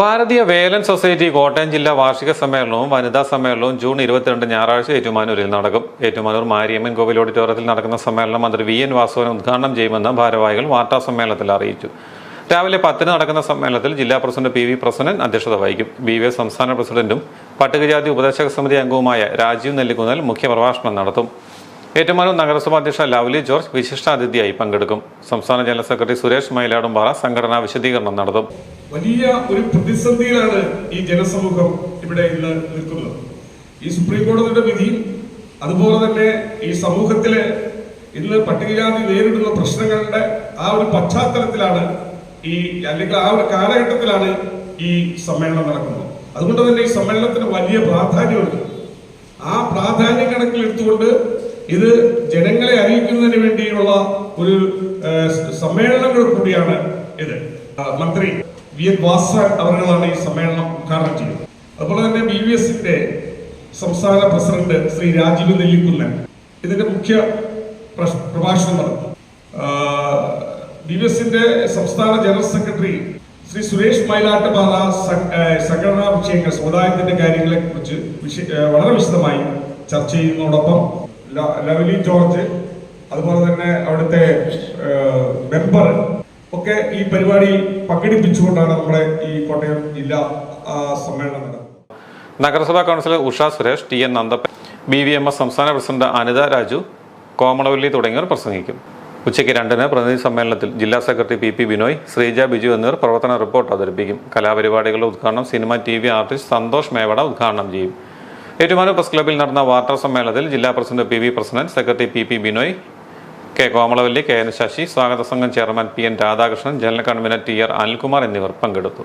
ഭാരതീയ വേലൻ society Kottayam ജില്ലാ വാർഷിക സമ്മേളനവും വനിതാ സമ്മേളനവും ജൂൺ ഇരുപത്തിരണ്ട് ഞായറാഴ്ച ഏറ്റുമാനൂരിൽ നടക്കും. ഏറ്റുമാനൂർ മാരിയമ്മൻ കോവിൽ ഓഡിറ്റോറിയത്തിൽ നടക്കുന്ന സമ്മേളനം മന്ത്രി വി എൻ വാസവൻ ഉദ്ഘാടനം ചെയ്യുമെന്ന് ഭാരവാഹികൾ വാർത്താ സമ്മേളനത്തിൽ അറിയിച്ചു. രാവിലെ പത്തിന് നടക്കുന്ന സമ്മേളനത്തിൽ ജില്ലാ പ്രസിഡന്റ് പി വി പ്രസന്നൻ അധ്യക്ഷത വഹിക്കും. ബി വി സംസ്ഥാന പ്രസിഡന്റും പട്ടികജാതി ഉപദേശക സമിതി അംഗവുമായ രാജീവ് നെല്ലിക്കുന്നൽ മുഖ്യപ്രഭാഷണം നടത്തും. ഏറ്റുമാനൂർ നഗരസഭാ അധ്യക്ഷ ലവ്ലി ജോർജ് വിശിഷ്ടാതിഥിയായി പങ്കെടുക്കും. സംസ്ഥാന ജനറൽ സെക്രട്ടറി സുരേഷ് മയിലാടുംപാറ സംഘടനാ വിശദീകരണം നടത്തും. വലിയ ഒരു പ്രതിസന്ധിയിലാണ് ഈ ജനസമൂഹം ഇവിടെ ഇന്ന് നിൽക്കുന്നത്. ഈ സുപ്രീം കോടതിയുടെ വിധിയും അതുപോലെ തന്നെ ഈ സമൂഹത്തിലെ ഇന്ന് പട്ടികജാതി നേരിടുന്ന പ്രശ്നങ്ങളുടെ ആ ഒരു പശ്ചാത്തലത്തിലാണ് ഈ അല്ലെങ്കിൽ ആ ഒരു കാലഘട്ടത്തിലാണ് ഈ സമ്മേളനം നടക്കുന്നത്. അതുകൊണ്ട് തന്നെ ഈ സമ്മേളനത്തിന് വലിയ പ്രാധാന്യമുണ്ട്. ആ പ്രാധാന്യം കണക്കിലെടുത്തുകൊണ്ട് ഇത് ജനങ്ങളെ അറിയിക്കുന്നതിന് വേണ്ടിയുള്ള ഒരു സമ്മേളനങ്ങൾ കൂടിയാണ് ഇത്. മന്ത്രി വി എൻ വാസ അവരുകളാണ് ഈ സമ്മേളനം ഉദ്ഘാടനം ചെയ്തത് അതുപോലെ തന്നെ ബി വി എസിന്റെ സംസ്ഥാന പ്രസിഡന്റ് ശ്രീ രാജീവ് നെല്ലിക്കുന്നൻ ഇതിന്റെ മുഖ്യ പ്രഭാഷണം നടന്നു ബി വി എസിന്റെ സംസ്ഥാന ജനറൽ സെക്രട്ടറി ശ്രീ സുരേഷ് മൈലാട്ടുപാറ സംഘടനാ വിഷയങ്ങൾ സമുദായത്തിന്റെ കാര്യങ്ങളെ കുറിച്ച് വളരെ വിശദമായി ചർച്ച ചെയ്യുന്നതോടൊപ്പം ലവ്ലി ജോർജ് അതുപോലെ തന്നെ അവിടുത്തെ മെമ്പർ ഒക്കെ ഈ പരിപാടി പങ്കെടുപ്പിച്ചുകൊണ്ടാണ് നമ്മുടെ ഈ കോട്ടയം ജില്ലാ സമ്മേളനം നടക്കുന്നത് നഗരസഭാ councillor Usha Suresh T N Nandappan B V M S സംസ്ഥാന പ്രസിഡന്റ് അനിത രാജു കോമളവല്ലി തുടങ്ങിയവർ പ്രസംഗിക്കും. ഉച്ചയ്ക്ക് രണ്ടിന് പ്രതിനിധി സമ്മേളനത്തിൽ ജില്ലാ secretary P P Binoy Sreeja Biju എന്നിവർ പ്രവർത്തന റിപ്പോർട്ട് അവതരിപ്പിക്കും. കലാപരിപാടികളുടെ ഉദ്ഘാടനം cinema T V artist Santhosh Mevada ഉദ്ഘാടനം ചെയ്യും. ഏറ്റുമാനൂർ പ്രസ് ക്ലബ്ബിൽ നടന്ന വാർത്താ സമ്മേളനത്തിൽ ജില്ലാ president P V president secretary P P Binoy K Komalavalli K N Sasi സ്വാഗത സംഘം chairman P N Radhakrishnan general convener T R Anilkumar എന്നിവർ പങ്കെടുത്തു.